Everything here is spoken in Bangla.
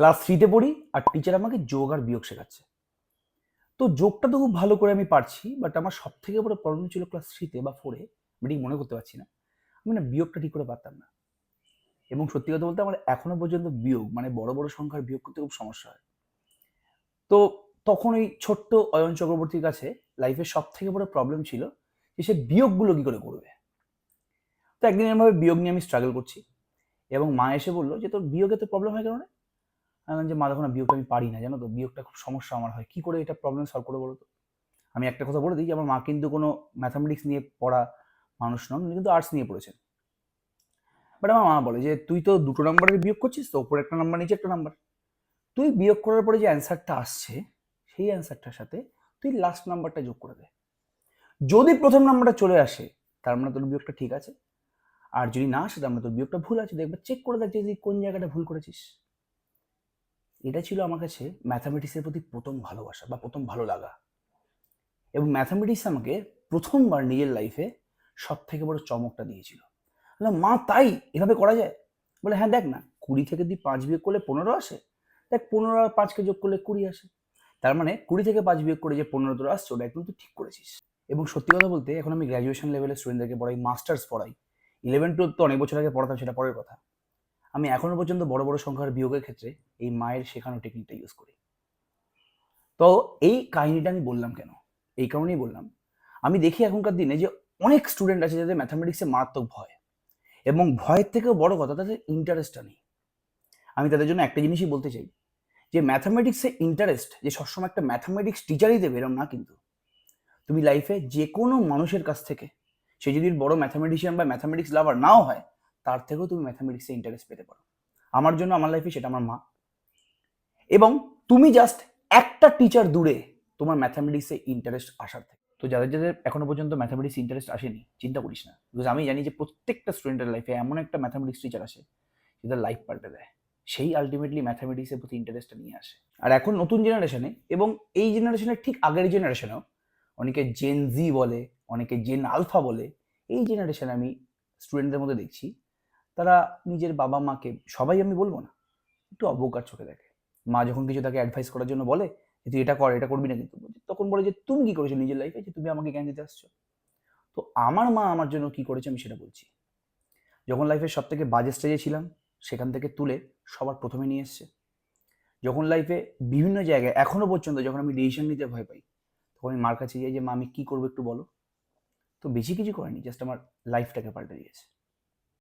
ক্লাস থ্রিতে পড়ি আর টিচার আমাকে যোগ আর বিয়োগ শেখাচ্ছে। তো যোগটা তো খুব ভালো করে আমি পারছি বাট আমার সব থেকে বড় প্রবলেম ছিল ক্লাস থ্রিতে বা ফোরে আমি ঠিক মনে করতে পারছি না। আমি না বিয়োগটা ঠিক করে পারতাম না। এবং সত্যি কথা বলতে আমার এখনও পর্যন্ত বিয়োগ মানে বড় বড় সংখ্যার বিয়োগ করতে খুব সমস্যা হয়। তো তখন ওই ছোট্ট অয়ন চক্রবর্তীর কাছে লাইফের সব থেকে বড় প্রবলেম ছিল যে সে বিয়োগগুলো কী করে করবে। তো একদিন এরমভাবে বিয়োগ নিয়ে আমি স্ট্রাগল করছি এবং মা এসে বলল যে তোর বিয়োগে তো প্রবলেম হয় কেন? আমি যে, মা, দেখো না, বিয়োগটা আমি পারি না, জানো তো? বিয়োগটা খুব সমস্যা আমার হয়। কি করে এটা প্রবলেম সলভ করে বলো তো? আমি একটা কথা বলে দিই যে, আমার মা কিন্তু কোনো ম্যাথামেটিক্স নিয়ে পড়া মানুষ নন, উনি কিন্তু আর্টস নিয়ে পড়েছেন। বাট আমার মা বলে যে, তুই তো দুটো নাম্বারের বিয়োগ করছিস তো ওপরে একটা নাম্বার নিচে একটা নাম্বার তুই বিয়োগ করার পরে যে অ্যান্সারটা আসছে, সেই অ্যান্সারটার সাথে তুই লাস্ট নাম্বারটা যোগ করে দে। যদি প্রথম নাম্বারটা চলে আসে, তার মানে তোর বিয়োগটা ঠিক আছে। আর যদি না আসে, তার মানে তোর বিয়োগটা ভুল আছে। দেখবে চেক করে দেখ যে কোন জায়গাটা ভুল করেছিস। এটা ছিল আমার কাছে ম্যাথামেটিক্সের প্রতি প্রথম ভালোবাসা বা প্রথম ভালো লাগা। এবং ম্যাথামেটিক্স আমাকে প্রথমবার নিজের লাইফে সব থেকে বড় চমকটা দিয়েছিল। মা, তাই? এভাবে করা যায়? বলে হ্যাঁ দেখ না, কুড়ি থেকে তুই পাঁচ বিয়োগ করলে পনেরো আসে, দেখ পনেরো আর পাঁচকে যোগ করলে কুড়ি আসে। তার মানে কুড়ি থেকে পাঁচ বিয়োগ করে যে পনেরো তোর আসছে, ওটা একদম তুই ঠিক করেছিস। এবং সত্যি কথা বলতে, এখন আমি গ্র্যাজুয়েশন লেভেলের স্টুডেন্টদেরকে পড়াই মাস্টার্স পড়াই। ইলেভেন টুয়েলভ তো অনেক বছর আগে পড়াতাম, সেটা পরের কথা। আমি এখনও পর্যন্ত বড় বড় সংখ্যার বিয়োগের ক্ষেত্রে এই মায়ের শেখানো টেকনিকটা ইউজ করি। তো এই কাহিনীটা আমি বললাম কেন? এই কারণেই বললাম, আমি দেখি এখনকার দিনে যে অনেক স্টুডেন্ট আছে যাদের ম্যাথামেটিক্সে মারাত্মক ভয় এবং ভয়ের থেকেও বড় কথা তাদের ইন্টারেস্টটা নেই। আমি তাদের জন্য একটা জিনিসই বলতে চাই যে ম্যাথামেটিক্সে ইন্টারেস্ট যে সবসময় একটা ম্যাথামেটিক্স টিচারই দেবে এরম না কিন্তু। তুমি লাইফে যে কোনো মানুষের কাছ থেকে, সে যদি বড় ম্যাথামেটিশিয়ান বা ম্যাথামেটিক্স লাভার নাও হয়, তার থেকেও তুমি ম্যাথামেটিক্সে ইন্টারেস্ট পেতে পারো। আমার জন্য, আমার লাইফে সেটা আমার মা। এবং তুমি জাস্ট একটা টিচার দূরে তোমার ম্যাথামেটিক্সে ইন্টারেস্ট আসার থেকে। তো যাদের যাদের এখনও পর্যন্ত ম্যাথামেটিক্স ইন্টারেস্ট আসেনি, চিন্তা করিস না। বিকজ আমি জানি যে প্রত্যেকটা স্টুডেন্টের লাইফে এমন একটা ম্যাথামেটিক্স টিচার আসে যেটা লাইফ পাল্টে দেয়। সেই আলটিমেটলি ম্যাথামেটিক্সের প্রতি ইন্টারেস্টটা নিয়ে আসে। আর এখন নতুন জেনারেশনে এবং এই জেনারেশনের ঠিক আগের জেনারেশনেও অনেকে জেন জি বলে, অনেকে জেন আলফা বলে, এই জেনারেশনে আমি স্টুডেন্টদের মধ্যে দেখছি। তারা নিজের বাবা মাকে সবাই আমি বলব না, একটু অবকার চোখে দেখে। মা যখন কিছু তাকে অ্যাডভাইস করার জন্য বলে যে, তুই এটা কর, এটা করবি না কিন্তু। তখন বলে যে, তুমি কি করেছ নিজের লাইফে যে, তুমি আমাকে জ্ঞান দিতে আসছো? তো আমার মা আমার জন্য কি করেছে আমি সেটা বলছি। যখন লাইফের সব থেকে বাজে স্টেজে ছিলাম, সেখান থেকে তুলে সবার প্রথমে নিয়ে এসছে। যখন লাইফে বিভিন্ন জায়গায়, এখনও পর্যন্ত যখন আমি ডিসিশন নিতে ভয় পাই, তখন আমি মার কাছে যাই যে, মা, আমি কী করব একটু বলো। তো বেশি কিছু করেনি জাস্ট আমার লাইফটাকে পাল্টে দিয়েছে।